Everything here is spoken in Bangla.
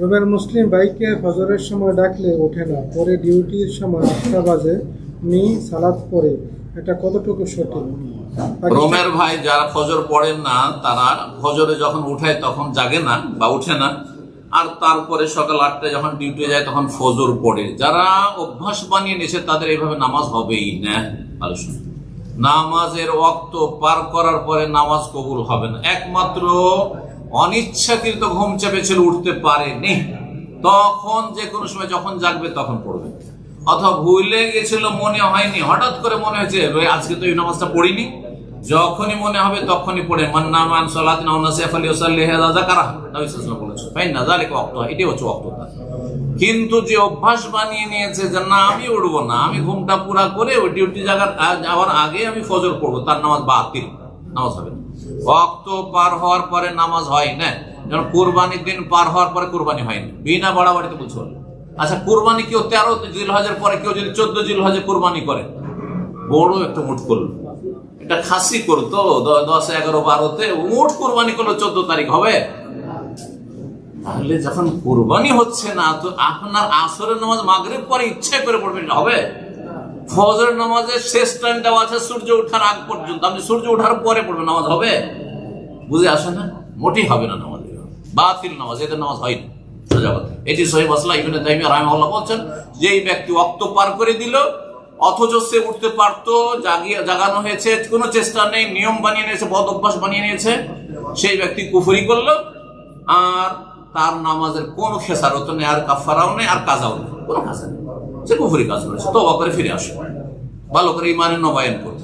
রুমের মুসলিম বাইকে ফজরের সময় ডাকলে ওঠে না, পরে ডিউটির সময় আটটা বাজে উনি সালাদ পড়ে। এটা কতটুকু সঠিক? রোমের ভাই যারা ফজর পড়েন না, তারা ফজরে যখন উঠায় তখন জাগে না বা উঠে না। আর তারপরে সকাল আটটায় যখন ডিউটি যায় তখন ফজর পড়ে। যারা অভ্যাস বানিয়ে নিয়েছে, তাদের এইভাবে নামাজ হবেই না। শুনুন। নামাজের অক্ত পার করার পরে নামাজ কবুল হবে না। একমাত্র অনিচ্ছাকৃত ঘুম চেপে ছেলে উঠতে পারেনি। তখন যে কোনো সময় যখন জাগবে তখন পড়বে। অথবা ভুলে গেছিল, মনে হয়নি। হঠাৎ করে মনে হয়েছে "ওই আজকে তো এই নামাজটা পড়িনি। যখনই মনে হবে তখনই পড়ে মান্না মান সালাতিন আও নাসিফ আলী ওয়াসাল্লি হাযা যাকারা। নবী সাল্লাল্লাহু বলেছেন, ফাইন যালিকা ওয়াক্ত এটাই হচ্ছে ওয়াক্তটা কিন্তু যে অভ্যাস বানিয়ে নিয়েছে যে, না, আমি উঠবো না, আমি ঘুমটা পুরা করে ওই ডিউটি জায়গার যাওয়ার আগে আমি ফজর পড়ব, তার নামাজ বাতিল, নামাজ হবে না। ওয়াক্ত পার হওয়ার পরে নামাজ হয় না। যেমন কোরবানির দিন পার হওয়ার পরে কোরবানি হয়নি বিনা বাড়াবাড়িতে বলছো। আচ্ছা কোরবানি কেউ তেরো জিলহজের পরে, কেউ যদি চোদ্দ জিলহজে কোরবানি করে। বড় একটা মুঠ করল। এটা খাসি করতো দশ, এগারো, বারোতে মুঠ কোরবানি করল, চোদ্দ তারিখ হবে। তাহলে যখন কোরবানি হচ্ছে না, তো আপনার আসরের নামাজ মাগরিব পরে ইচ্ছে করে পড়বেন হবে? ফজরের নামাজের শেষ টাইম আছে, সূর্য ওঠার আগ পর্যন্ত। আপনি সূর্য ওঠার পরে পড়বেন, নামাজ হবে? বুঝে আসে না? মোটেই হবে না নামাজ বাতিল নামাজ এদের নামাজ হয় না সোজা কথা। এটি সহি মাসলা, ইবনে তাইমিয়া রাহিমাহুল্লাহ বলছেন যে এই ব্যক্তি অক্ত পার করে দিল, অথচ সে উঠতে পারতো, জাগিয়ে, জাগানো হয়েছে, কোনো চেষ্টা নেই, নিয়ম বানিয়ে নিয়েছে, বদ অভ্যাস বানিয়ে নিয়েছে, সেই ব্যক্তি কুফরি করল, আর তার নামাজের কোনো খেসারত নেই, আর কাফারাও নেই, আর কাজাও নেই। কোনো কাজা নেই। সে কুফুরি কাজ করেছে তবা করে ফিরে আসো ভালো করে ইমানের নবায়ন খায়ের।